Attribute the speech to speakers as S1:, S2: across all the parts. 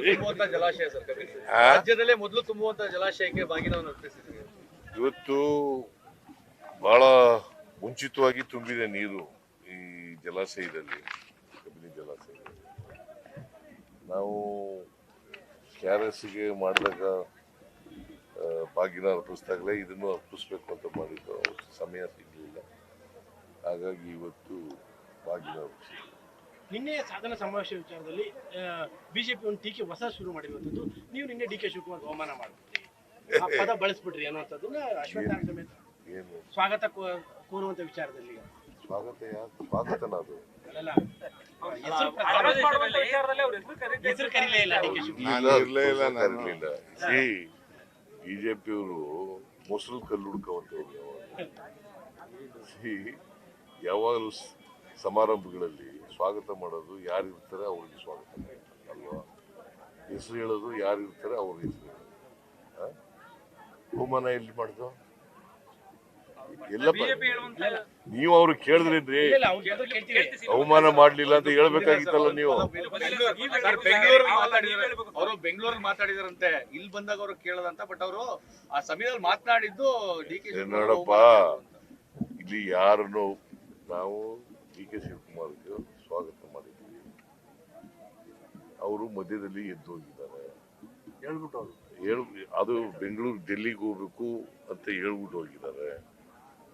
S1: ತುಂಬುವಂತ ಜಲಾಶಯ ಸರ್? ರಾಜ್ಯದಲ್ಲೇ ಮೊದಲು ತುಂಬುವಂತ ಜಲಾಶಯಕ್ಕೆ ಬಾಗಿನವನ್ನು
S2: ಇವತ್ತು ಬಹಳ ಮುಂಚಿತವಾಗಿ ತುಂಬಿದೆ ನೀರು ಈ ಜಲಾಶಯದಲ್ಲಿ ಕಬಿನಿ ಜಲಾಶಯದಲ್ಲಿ. ನಾವು ಕೆ ಆರ್ ಎಸ್ಗೆ ಮಾಡಿದಾಗ ಬಾಗಿನ ಅರ್ಪಿಸಿದಾಗಲೇ ಇದನ್ನು ಅರ್ಪಿಸ್ಬೇಕು ಅಂತ ಮಾಡಿದ್ದು. ಸಮಯ ಸಿಗಲಿಲ್ಲ. ಹಾಗಾಗಿ ಇವತ್ತು ಬಾಗಿನ ಅರ್ಪಿಸಿದ್ವಿ.
S3: ನಿನ್ನೆ ಸಾಧನ ಸಮಾವೇಶ ವಿಚಾರದಲ್ಲಿ ಬಿಜೆಪಿ ಒಂದು ಟೀಕೆ ಹೊಸ ಶುರು ಮಾಡಿರುವಂತದ್ದು ನೀವು ನಿನ್ನೆ ಡಿ ಕೆ ಶಿವಕುಮಾರ್ ಅವಮಾನ ಮಾಡಿ ಪದ ಬಳಸ್ಬಿಟ್ರಿ ಅನ್ನುವಂಥದ್ದನ್ನ ಅಶ್ವತ್ಥಾಮ ಸಮೇತ ಸ್ವಾಗತ ಕೋರುವಂತ ವಿಚಾರದಲ್ಲಿ.
S2: ಸ್ವಾಗತ ಯಾರು ಸ್ವಾಗತನ ಅದು? ಸಿ ಬಿಜೆಪಿಯವರು ಮೊಸರು ಕಲ್ಲು ಹುಡುಕವಂತವ್ರು ಯಾವಾಗಲೂ ಸಮಾರಂಭಗಳಲ್ಲಿ ಸ್ವಾಗತ ಮಾಡೋದು ಯಾರು ಇರ್ತಾರೆ ಅವ್ರಿಗೆ ಸ್ವಾಗತ ಅಲ್ವಾ? ಹೆಸರು ಹೇಳೋದು ಯಾರು ಇರ್ತಾರೆ ಅವ್ರ ಹೆಸರು ಹೇಳೋದು. ಆ? ಅವಮಾನ ಎಲ್ಲಿ ಮಾಡ್ದು? ಎಲ್ಲ ನೀವು ಅವ್ರು ಕೇಳಿದ್ರೇನ್ರಿ?
S3: ಇಲ್ಲ, ಇಲ್ಲ, ಅವ್ರ ಜೊತೆ ಕೇಳ್ತೀವಿ.
S2: ಅವಮಾನ ಮಾಡ್ಲಿಲ್ಲ ಅಂತ ಹೇಳ್ಬೇಕಾಗಿತ್ತಲ್ಲ ನೀವು?
S1: ಸರ್ ಬೆಂಗಳೂರಲ್ಲಿ ಮಾತಾಡಿದಾರೆ ಅವರು ಬೆಂಗಳೂರಲ್ಲಿ ಮಾತಾಡಿದಾರಂತೆ. ಇಲ್ಲಿ ಬಂದಾಗ ಅವರು ಕೇಳದಂತ ಬಟ್ ಅವರು ಆ ಸಮಯದಲ್ಲಿ ಮಾತನಾಡಿದ್ದು ಡಿ ಕೆ
S2: ನೋಡಪ್ಪ. ಇಲ್ಲಿ ಯಾರನ್ನು ನಾವು ಡಿ ಕೆ ಶಿವಕುಮಾರ್ಗೆ ಸ್ವಾಗತ ಮಾಡಿದ್ದೀವಿ ಅವರು ಮಧ್ಯದಲ್ಲಿ ಎದ್ದು ಹೋಗಿದ್ದಾರೆ ಹೇಳ್ಬಿಟ್ಟು ಅವರು ಹೇಳ್ ಅದು ಬೆಂಗಳೂರು ಡೆಲ್ಲಿಗೆ ಹೋಗ್ಬೇಕು ಅಂತ ಹೇಳ್ಬಿಟ್ಟು ಹೋಗಿದ್ದಾರೆ.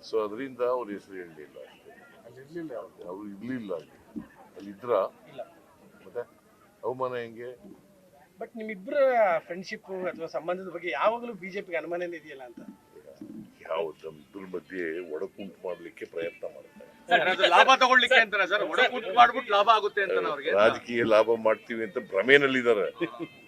S2: ಸೊ ಅದರಿಂದ ಅವ್ರ ಹೆಸರು ಹೇಳಲಿಲ್ಲ ಅಷ್ಟೇ. ಅವ್ರು ಇರಲಿಲ್ಲ ಅಲ್ಲಿ. ಅಲ್ಲಿ ಇದ್ರ ಮತ್ತೆ? ಅವಮಾನ ಹೆಂಗೆ?
S3: ಬಟ್ ನಿಮ್ಮಿಬ್ಬರ ಫ್ರೆಂಡ್ಶಿಪ್ ಅಥವಾ ಸಂಬಂಧದ ಬಗ್ಗೆ ಯಾವಾಗಲೂ ಬಿಜೆಪಿಗೆ ಅನುಮಾನ ಇದೆಯಲ್ಲ ಅಂತ?
S2: ಯಾವ ನಮ್ಮಿಬ್ಬರ ಮಧ್ಯೆ ಒಡಕುಂಟು ಮಾಡಲಿಕ್ಕೆ ಪ್ರಯತ್ನ ಮಾಡ್ತಾರೆ.
S1: ಲಾಭ ತಗೊಳ್ಳಿಕ್ಕೆ ಅಂತಾರೆ ಸರ್ ಒಡ ಕೂತ್ ಮಾಡ್ಬಿಟ್ಟು ಲಾಭ ಆಗುತ್ತೆ ಅಂತ ಅವ್ರಿಗೆ.
S2: ರಾಜಕೀಯ ಲಾಭ ಮಾಡ್ತೀವಿ ಅಂತ ಭ್ರಮೆನಲ್ಲಿದ್ದಾರೆ.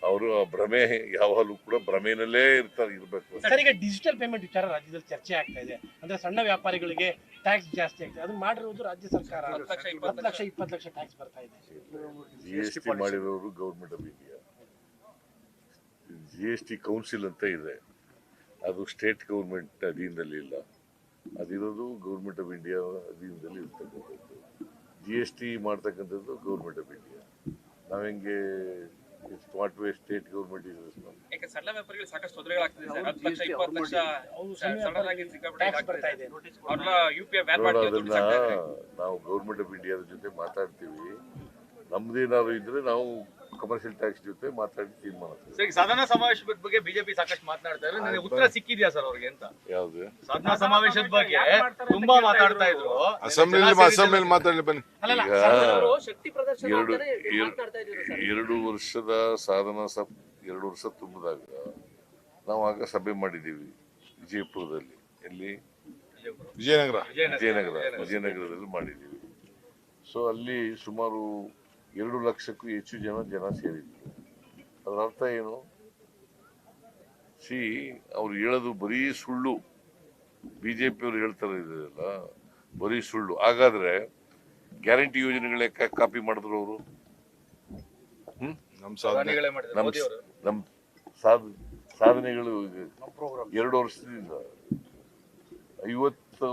S2: ಅವರು ಆ ಭ್ರಮೆ ಯಾವಾಗಲೂ ಕೂಡ ಭ್ರಮೆನಲ್ಲೇ ಇರ್ತಾರೆ ಇರ್ಬೇಕು.
S3: ಸರ್ ಈಗ ಡಿಜಿಟಲ್ ಪೇಮೆಂಟ್ ವಿಚಾರ ರಾಜ್ಯದಲ್ಲಿ ಚರ್ಚೆ ಆಗ್ತಾ ಇದೆ. ಅಂದ್ರೆ ಸಣ್ಣ ವ್ಯಾಪಾರಿಗಳಿಗೆ ಟ್ಯಾಕ್ಸ್ ಜಾಸ್ತಿ ಆಗ್ತದೆ. ಅದನ್ನ ಮಾಡಿರೋದು ರಾಜ್ಯ ಸರ್ಕಾರ. ಹತ್ತು ಲಕ್ಷ ಇಪ್ಪತ್ತು ಲಕ್ಷ ಟ್ಯಾಕ್ಸ್ ಬರ್ತಾ ಇದೆ.
S2: ಜಿ ಎಸ್ ಟಿ ಮಾಡಿರೋರು government of India G S T council ಅಂತ ಇದೆ. ಅದು ಸ್ಟೇಟ್ ಗೌರ್ಮೆಂಟ್ ಅಧೀನದಲ್ಲಿ ಇಲ್ಲ. ಅದಿರೋದು ಗೌರ್ಮೆಂಟ್ ಆಫ್ ಇಂಡಿಯಾ ಅಧೀನದಲ್ಲಿ ಇರ್ತಕ್ಕಂಥದ್ದು. ಜಿ ಎಸ್ ಟಿ ಮಾಡ್ತಕ್ಕಂಥದ್ದು ಗೌರ್ಮೆಂಟ್ ಆಫ್ ಇಂಡಿಯಾ ನಾವು ಹೆಂಗೆ ಸ್ಮಾರ್ಟ್ ವೇ ಸ್ಟೇಟ್ ಗೌರ್ಮೆಂಟ್ ನಾವು ಗೌರ್ಮೆಂಟ್ ಆಫ್ ಇಂಡಿಯಾದ ಜೊತೆ ಮಾತಾಡ್ತೀವಿ. ನಮ್ದೇನಾದ್ರು ಇದ್ರೆ ನಾವು ಕಮರ್ಷಿಯಲ್ ಟ್ಯಾಕ್ಸ್ ಜೊತೆ ಮಾತಾಡಿ ತೀರ್ಮಾನ ಸಾಧನ
S1: ಸರ್ ಸಾಧನಾ ಸಮಾವೇಶದ ಬಗ್ಗೆ ಬಿಜೆಪಿ ಸಾಕಷ್ಟು ಮಾತನಾಡ್ತಾ ಇದ್ರು. ನನಗೆ ಉತ್ತರ ಸಿಕ್ಕಿದ್ಯಾ ಸರ್ ಅವ್ರಿಗೆ ಅಂತ?
S2: ಯಾವ್ದು?
S1: ಸಾಧನಾ ಸಮಾವೇಶದ ಬಗ್ಗೆ ತುಂಬಾ ಮಾತಾಡ್ತಾ ಇದ್ರು.
S4: ಅಸೆಂಬ್ಲಿ ಅಸೆಂಬ್ಲಿ ಮಾತಾಡಲಿ ಬನ್ನಿ.
S3: ಅಲ್ಲಲ್ಲ
S2: ಈಗ
S5: ಅವರು ಶಕ್ತಿ ಪ್ರದರ್ಶನ
S2: ಎರಡು ಎರಡು-
S5: ಇದ್ರು ಸರ್.
S2: ಎರಡು ವರ್ಷದ ಸಾಧನ ಸಭ ಎರಡು ವರ್ಷ ತುಂಬಿದಾಗ ನಾವು ಆಗ ಸಭೆ ಮಾಡಿದ್ದೀವಿ ವಿಜಯಪುರದಲ್ಲಿ. ಎಲ್ಲಿ?
S4: ವಿಜಯನಗರ.
S2: ವಿಜಯನಗರ ವಿಜಯನಗರದಲ್ಲಿ ಮಾಡಿದ್ದೀವಿ. ಸೊ ಅಲ್ಲಿ ಸುಮಾರು ಎರಡು ಲಕ್ಷಕ್ಕೂ ಹೆಚ್ಚು ಜನ ಜನ ಸೇರಿದ್ರು. ಅದರ ಅರ್ಥ ಏನು? ಸಿ ಅವ್ರು ಹೇಳೋದು ಬರೀ ಸುಳ್ಳು. ಬಿಜೆಪಿಯವರು ಹೇಳ್ತಾರೆ ಇದೆಲ್ಲ ಬರೀ ಸುಳ್ಳು. ಹಾಗಾದ್ರೆ ಗ್ಯಾರಂಟಿ ಯೋಜನೆಗಳೇ ಕಾಪಿ ಮಾಡಿದ್ರು ಅವರು? ನಮ್ಮ ಸಾಧನೆಗಳು ಎರಡು ವರ್ಷದಿಂದ ಐವತ್ತು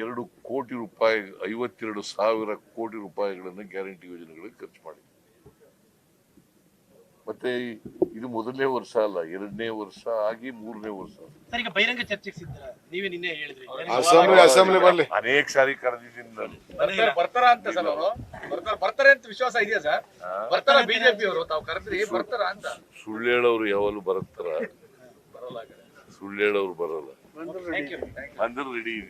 S2: ಎರಡು ಕೋಟಿ ರೂಪಾಯಿ ಐವತ್ತೆರಡು ಸಾವಿರ ಕೋಟಿ ರೂಪಾಯಿಗಳನ್ನು ಗ್ಯಾರಂಟಿ ಯೋಜನೆಗಳಿಗೆ ಖರ್ಚು ಮಾಡಿ ಮತ್ತೆ ಇದು ಮೊದಲನೇ ವರ್ಷ ಅಲ್ಲ ಎರಡನೇ ವರ್ಷ ಆಗಿ ಮೂರನೇ ವರ್ಷ.
S3: ಸರ್ ಈಗ ಬಹಿರಂಗ ನೀವೇ ನಿನ್ನೆ ಹೇಳಿದ್ರಿ.
S4: ಅಸೆಂಬ್ಲಿ ಅಸೆಂಬ್ಲಿ ಬರ್ಲಿ
S2: ಅನೇಕ ಸಾರಿ ಕರೆದಿದ್ದೀನಿ ನಾನು.
S1: ಬರ್ತಾರೆ ಅಂತ ಸರ್ ಅವರು. ಬರ್ತಾರೆ ಬರ್ತಾರೆ ಅಂತ ವಿಶ್ವಾಸ ಇದೆಯಾ ಸರ್? ಬರ್ತಾರ ಬಿಜೆಪಿ ಅವರು ತಾವು ಕರೆದ್ರಿ ಬರ್ತಾರ ಅಂತ.
S2: ಸುಳ್ಳು ಹೇಳೋರು ಯಾವಾಗಲೂ ಬರ್ತಾರ
S1: ಬರಲ್ಲ
S2: ಸುಳ್ಳು ಹೇಳೋರು ಬರಲ್ಲ.
S3: Bandar
S2: ready. Bandar ready.